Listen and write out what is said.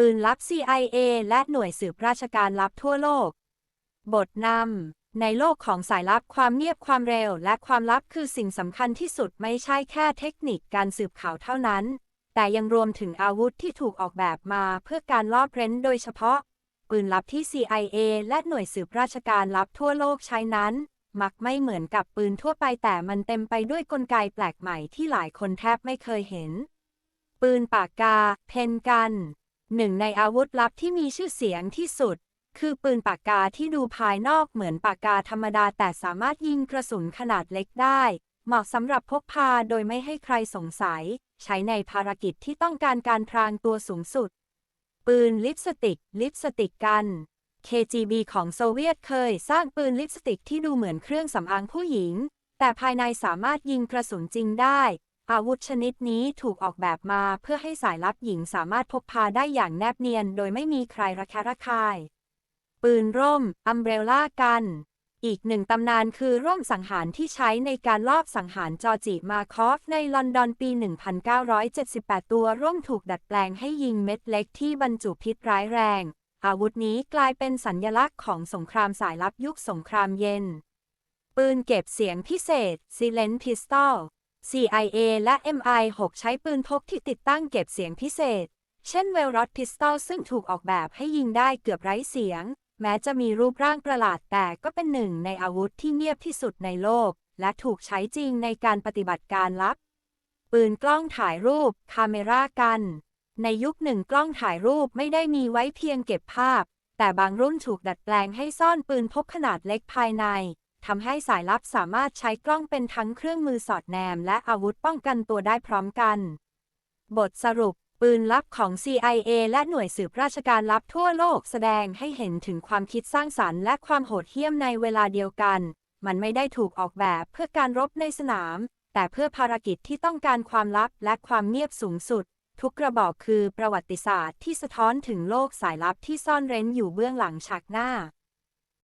ปืนลับ CIA และหน่วยสืบราชการลับทั่วโลก บทนำในโลกของสายลับความเงียบความเร็ว และความลับคือสิ่งสำคัญที่สุดไม่ใช่แค่เทคนิคการสืบข่าวเท่านั้น แต่ยังรวมถึงอาวุธที่ถูกออกแบบมาเพื่อการลอบเร้นโดยเฉพาะ ปืนลับที่ CIA และหน่วยสืบราชการลับทั่วโลกใช้นั้น มักไม่เหมือนกับปืนทั่วไปแต่มันเต็มไปด้วยกลไกแปลกใหม่ที่หลายคนแทบไม่เคยเห็น ปืนปากกา เพนกัน หนึ่งในอาวุธลับที่มีชื่อเสียงที่สุด คือปืนปากกาที่ดูภายนอกเหมือนปากกาธรรมดาแต่สามารถยิงกระสุนขนาดเล็กได้ เหมาะสำหรับพกพาโดยไม่ให้ใครสงสัย ใช้ในภารกิจที่ต้องการการพรางตัวสูงสุด ปืนลิปสติก ลิปสติกกัน KGB ของโซเวียตเคยสร้างปืนลิปสติกที่ดูเหมือนเครื่องสำอางผู้หญิง แต่ภายในสามารถยิงกระสุนจริงได้ อาวุธชนิดนี้ถูกออกแบบมาเพื่อให้สายลับหญิงสามารถพกพาได้อย่างแนบเนียน โดยไม่มีใครระแคะระคาย ปืนร่ม อัมเบรลล่ากัน อีกหนึ่งตำนานคือร่มสังหารที่ใช้ในการลอบสังหารจอจิมาคอฟ ในลอนดอนปี 1978 ตัวร่มถูกดัดแปลงให้ยิงเม็ดเล็กที่บรรจุพิษร้ายแรง อาวุธนี้กลายเป็นสัญญลักษณ์ของสงครามสายลับยุคสงครามเย็น ปืนเก็บเสียงพิเศษ Silent Pistol CIA และ MI6 ใช้ปืนพกที่ติดตั้งเก็บเสียงพิเศษ เช่นเวลรอดพิสตอลซึ่งถูกออกแบบให้ยิงได้เกือบไร้เสียง แม้จะมีรูปร่างประหลาดแต่ก็เป็นหนึ่งในอาวุธที่เงียบที่สุดในโลก และถูกใช้จริงในการปฏิบัติการลับ ปืนกล้องถ่ายรูปคาเมรากัน ในยุคหนึ่งกล้องถ่ายรูปไม่ได้มีไว้เพียงเก็บภาพ แต่บางรุ่นถูกดัดแปลงให้ซ่อนปืนพกขนาดเล็กภายใน ทำให้สายลับสามารถใช้กล้องเป็นทั้งเครื่องมือสอดแนม และอาวุธป้องกันตัวได้พร้อมกัน บทสรุป ปืนลับของ CIA และหน่วยสืบราชการลับทั่วโลกแสดงให้เห็นถึงความคิดสร้างสรรค์และความโหดเหี้ยมในเวลาเดียวกัน มันไม่ได้ถูกออกแบบเพื่อการรบในสนาม แต่เพื่อภารกิจที่ต้องการความลับและความเงียบสูงสุด ทุกกระบอกคือประวัติศาสตร์ที่สะท้อนถึงโลกสายลับที่ซ่อนเร้นอยู่เบื้องหลังฉากหน้า